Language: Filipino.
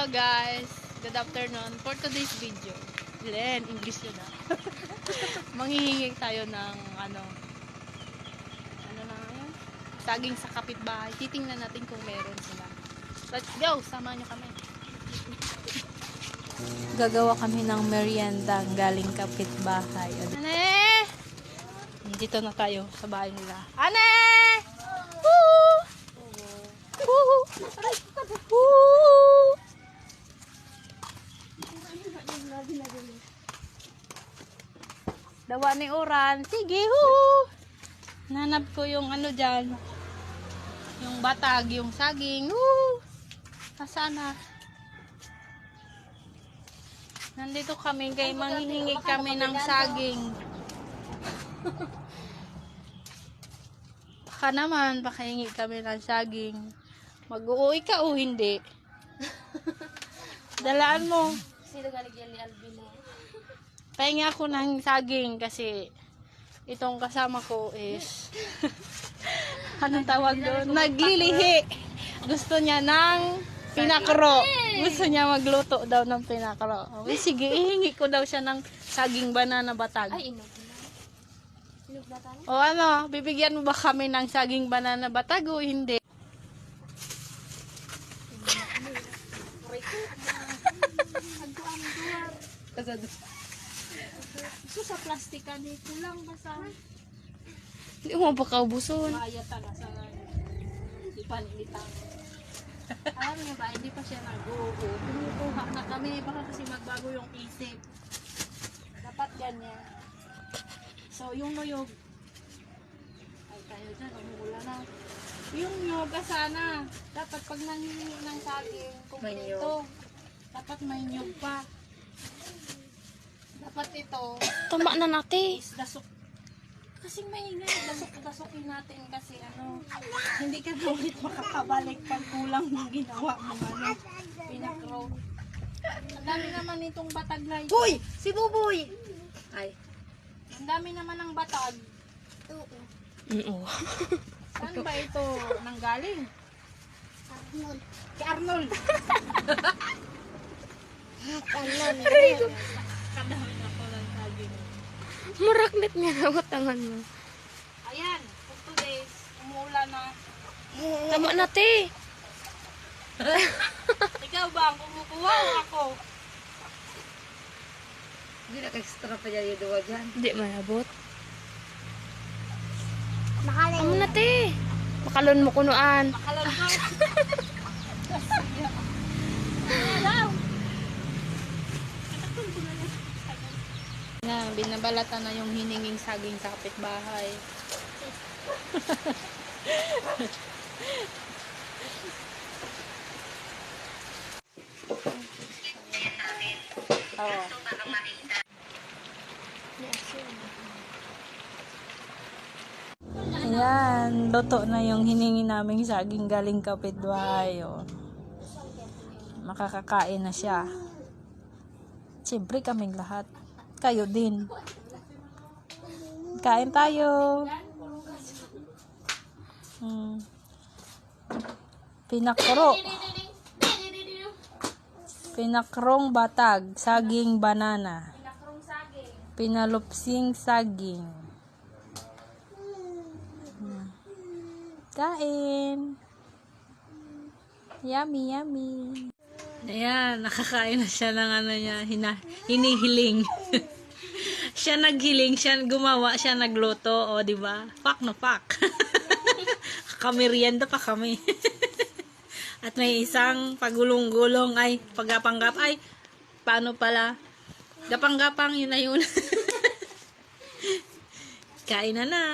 Hello guys, good afternoon for today's video. Then, English yun ah. Manghihingi tayo ng ano, ano na yun? Saging sa kapitbahay. Titingnan natin kung meron sila. Let's go, sama nyo kami. Gagawa kami ng merienda galing kapitbahay. Ane! Dito na tayo sa bahay nila. Ane! Woo! Woo! Woo! Dawa ni Oran. Sige, hoo! Nanap ko yung ano dyan. Yung batag, yung saging. Woo! Nasaan na? Nandito kami kay manghihingi kami ng saging. Baka naman, baka hingi kami ng saging. Mag-uwi ka o hindi? Dalaan mo. Sino galing yan ni Alvin mo? Pahingi ako ng saging kasi itong kasama ko is anong tawag doon? Naglilihi. Gusto niya ng pinakro. Gusto niya magluto daw ng pinakro. Okay, sige, ihingi ko daw siya ng saging banana batag. Ay, inog na. Inog na tayo? O ano, bibigyan mo ba kami ng saging banana batag o hindi? Gusto sa plastika ni kulang ba sa Hindi mo pa kaubuson. kaya tala sa Di pa nilitang. Alam niyo ba, hindi pa siya nag-oo. Kumukuha na kami. Baka kasi magbago yung isip. Dapat ganyan. So, yung nuyog. Ay, tayo dyan. Umula na. Yung nyog, sana. Dapat pag nangingi ng saging, kumpleto. Dapat may nyog pa. Dapat ito, Tama na natin. is dasok. Kasi maingay, dasok-dasokin natin kasi ano, hindi ka na ulit makakabalik pag kulang yung ginawa mo ano, pinakro. Ang dami naman itong batag na ito. Uy! Si Buboy! Ay. Ang dami naman ng batag. Oo. Saan ba ito nanggaling? Arnold. Kay Arnold. Ng saging. Muraknit nga na tangan mo. Ayan, for two days, umuulan na. Tama na te. Ikaw ba ang kumukuha o ako? Hindi naka-extra pa dyan yung duwa dyan. Hindi malabot. Tama na te. Makalon mo kunuan. Makalan ko. binabalatan na yung hininging saging sa kapitbahay. Oo. Ayan, luto na yung hiningi naming saging galing kapitbahay. Oh. Makakakain na siya. Siyempre kaming lahat. Kayo din. Kain tayo. Hmm. Pinakro. Pinakrong batag, saging banana. Pinalupsing saging. Hmm. Kain. Yummy, yummy. Ayan, nakakain na siya ng ano niya, hina, hinihiling. siya naghiling, siya gumawa, siya nagluto, o di ba? Pak na pak. Kamerienda pa kami. At may isang pagulong-gulong ay paggapanggap ay paano pala? Gapang-gapang yun na yun. Kain na na.